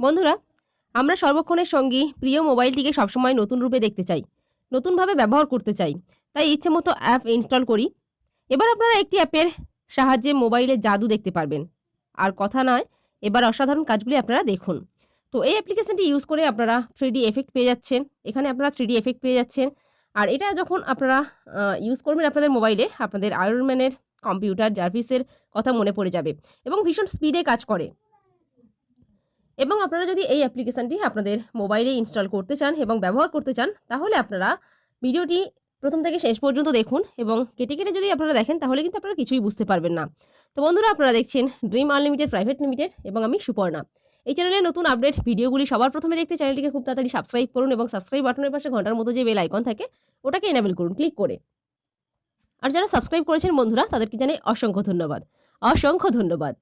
বন্ধুরা, আমরা সর্বক্ষণের সঙ্গী প্রিয় মোবাইলটিকে সবসময় নতুন রূপে দেখতে চাই, নতুনভাবে ব্যবহার করতে চাই, তাই ইচ্ছে মতো অ্যাপ ইনস্টল করি। এবার আপনারা একটি অ্যাপের সাহায্যে মোবাইলে জাদু দেখতে পারবেন। আর কথা নয়, এবার অসাধারণ কাজগুলি আপনারা দেখুন। তো এই অ্যাপ্লিকেশনটি ইউজ করে আপনারা থ্রি এফেক্ট পেয়ে যাচ্ছেন, এখানে আপনারা থ্রি এফেক্ট পেয়ে যাচ্ছেন। আর এটা যখন আপনারা ইউজ করবেন আপনাদের মোবাইলে, আপনাদের আয়রনম্যানের কম্পিউটার জার্ভিসের কথা মনে পড়ে যাবে এবং ভীষণ স্পিডে কাজ করে। এবং আপনারা যদি এই অ্যাপ্লিকেশানটি আপনাদের মোবাইলে ইনস্টল করতে চান এবং ব্যবহার করতে চান, তাহলে আপনারা ভিডিওটি প্রথম থেকে শেষ পর্যন্ত দেখুন এবং কেটে কেটে যদি আপনারা দেখেন, তাহলে কিন্তু আপনারা কিছুই বুঝতে পারবেন না। তো বন্ধুরা, আপনারা দেখছেন ড্রিম আনলিমিটেড প্রাইভেট লিমিটেড এবং আমি সুপর্ণা। এই চ্যানেলে নতুন আপডেট ভিডিওগুলি সবার প্রথমে দেখতে চ্যানেলটিকে খুব তাড়াতাড়ি সাবস্ক্রাইব করুন এবং সাবস্ক্রাইব বাটনের পাশে ঘণ্টার মতো যে বেল আইকন থাকে, ওটাকে এনাবেল করুন ক্লিক করে। আর যারা সাবস্ক্রাইব করেছেন বন্ধুরা, তাদেরকে জানাই অসংখ্য ধন্যবাদ। অসংখ্য ধন্যবাদ।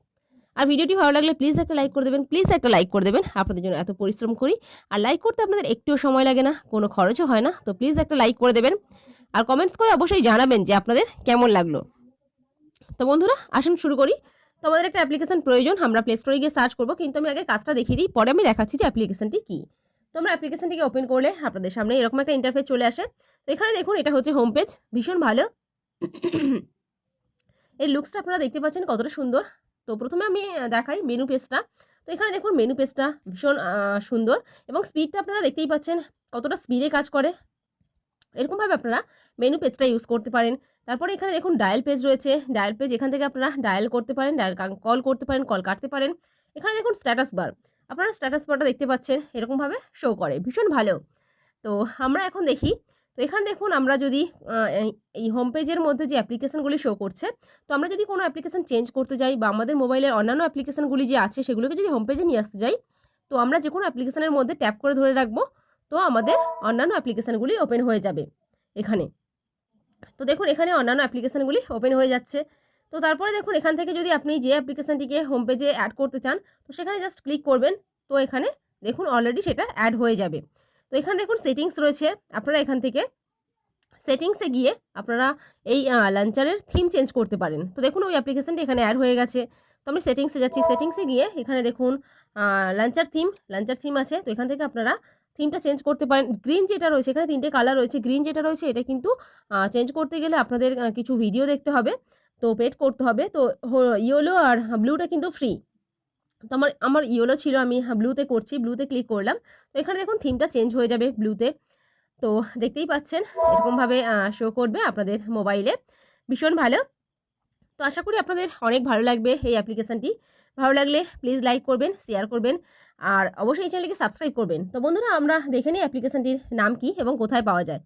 আর ভিডিওটি ভালো লাগলে প্লিজ একটা লাইক করে দেবেন প্লিজ একটা লাইক করে দেবেন। আপনাদের জন্য এত পরিশ্রম করি। আর লাইক করতে আপনাদের একটুও সময় লাগে না, কোনো খরচও হয় না, তো প্লিজ একটা লাইক করে দেবেন। আর কমেন্টস করে অবশ্যই জানাবেন যে আপনাদের কেমন লাগল। তো বন্ধুরা, আসুন শুরু করি। তো আমাদের একটা অ্যাপ্লিকেশন প্রয়োজন, আমরা প্লে স্টোরে গিয়ে সার্চ করব, কিন্তু আমি আগে কাজটা দেখিয়ে দিই, পরে আমি দেখাচ্ছি যে অ্যাপ্লিকেশনটি কী। তো আমরা অ্যাপ্লিকেশনটিকে ওপেন করলে আপনাদের সামনে এরকম একটা ইন্টারফেস চলে আসে। তো এখানে দেখুন, এটা হচ্ছে হোম পেজ ভীষণ ভালো। এই লুকসটা আপনারা দেখতে পাচ্ছেন কতটা সুন্দর। তো প্রথমে আমি দেখাই মেনু পেজটা তো এখানে দেখুন মেনু পেজটা ভীষণ সুন্দর এবং স্পিডটা আপনারা দেখতেই পাচ্ছেন কতটা স্পিডে কাজ করে। এরকমভাবে আপনারা মেনু পেজটা ইউজ করতে পারেন। তারপরে এখানে দেখুন ডায়াল পেজ রয়েছে। ডায়াল পেজ এখান থেকে আপনারা ডায়াল করতে পারেন ডায়াল কল করতে পারেন কল কাটতে পারেন। এখানে দেখুন স্ট্যাটাস বার আপনারা স্ট্যাটাস বারটা দেখতে পাচ্ছেন। এরকমভাবে শো করে। ভীষণ ভালো। তো আমরা এখন দেখি তো এখানে দেখুন আমরা যদি এই- হোম পেজের মধ্যে যে অ্যাপ্লিকেশনগুলি শো করছে, তো আমরা যদি কোনো অ্যাপ্লিকেশান চেঞ্জ করতে যাই বা আমাদের মোবাইলের অন্যান্য অ্যাপ্লিকেশানগুলি যে আছে সেগুলোকে যদি হোম পেজে নিয়ে আসতে যাই, তো আমরা যে কোনো অ্যাপ্লিকেশানের মধ্যে ট্যাপ করে ধরে রাখব, তো আমাদের অন্যান্য অ্যাপ্লিকেশনগুলি ওপেন হয়ে যাবে এখানে। তো দেখুন এখানে অন্যান্য অ্যাপ্লিকেশনগুলি ওপেন হয়ে যাচ্ছে। তো তারপরে দেখুন এখান থেকে যদি আপনি যে অ্যাপ্লিকেশনটিকে হোম পেজে অ্যাড করতে চান, তো সেখানে জাস্ট ক্লিক করবেন, তো এখানে দেখুন অলরেডি সেটা অ্যাড হয়ে যাবে। তো এখানে দেখুন সেটিংস রয়েছে, আপনারা এখান থেকে সেটিংসে গিয়ে আপনারা এই লাঞ্চারের থিম চেঞ্জ করতে পারেন। তো দেখুন ওই অ্যাপ্লিকেশনটি এখানে অ্যাড হয়ে গেছে। তো আমি সেটিংসে যাচ্ছি। সেটিংসে গিয়ে এখানে দেখুন লাঞ্চার থিম লাঞ্চার থিম আছে। তো এখান থেকে আপনারা থিমটা চেঞ্জ করতে পারেন। গ্রিন যেটা রয়েছে, এখানে তিনটে কালার রয়েছে। গ্রিন যেটা রয়েছে, এটা কিন্তু চেঞ্জ করতে গেলে আপনাদের কিছু ভিডিও দেখতে হবে। তো পেড করতে হবে। তো ইয়েলো আর ব্লুটা কিন্তু ফ্রি তো আমার আমার ইয়েলো ছিল, আমি ব্লুতে করছি, ব্লুতে ক্লিক করলাম। তো এখানে দেখুন থিমটা চেঞ্জ হয়ে যাবে ব্লুতে। তো দেখতেই পাচ্ছেন, এরকমভাবে শো করবে আপনাদের মোবাইলে ভীষণ ভালো। তো আশা করি আপনাদের অনেক ভালো লাগবে এই অ্যাপ্লিকেশানটি ভালো লাগলে প্লিজ লাইক করবেন শেয়ার করবেন, আর অবশ্যই এই চ্যানেলকে সাবস্ক্রাইব করবেন। তো বন্ধুরা, আমরা দেখে নিই অ্যাপ্লিকেশানটির নাম কি এবং কোথায় পাওয়া যায়।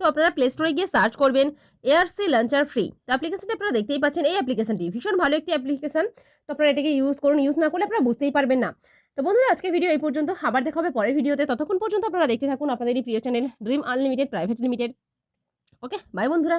তো আপনারা প্লে স্টোরে গিয়ে সার্চ করবেন এআরসি লাঞ্চার ফ্রি তো অ্যাপ্লিকেশনটি আপনারা দেখতেই পাচ্ছেন, এই অ্যাপ্লিকেশনটি ভীষণ ভালো একটি অ্যাপ্লিকেশন তো আপনারা এটাকে ইউজ করুন ইউজ না করলে আপনারা বুঝতেই পারবেন না। তো বন্ধুরা আজকে ভিডিও এই পর্যন্ত। আবার দেখা হবে পরের ভিডিওতে ততক্ষণ পর্যন্ত আপনারা দেখতে থাকুন আপনাদের এই প্রিয় channel dream unlimited private limited okay bye বন্ধুরা।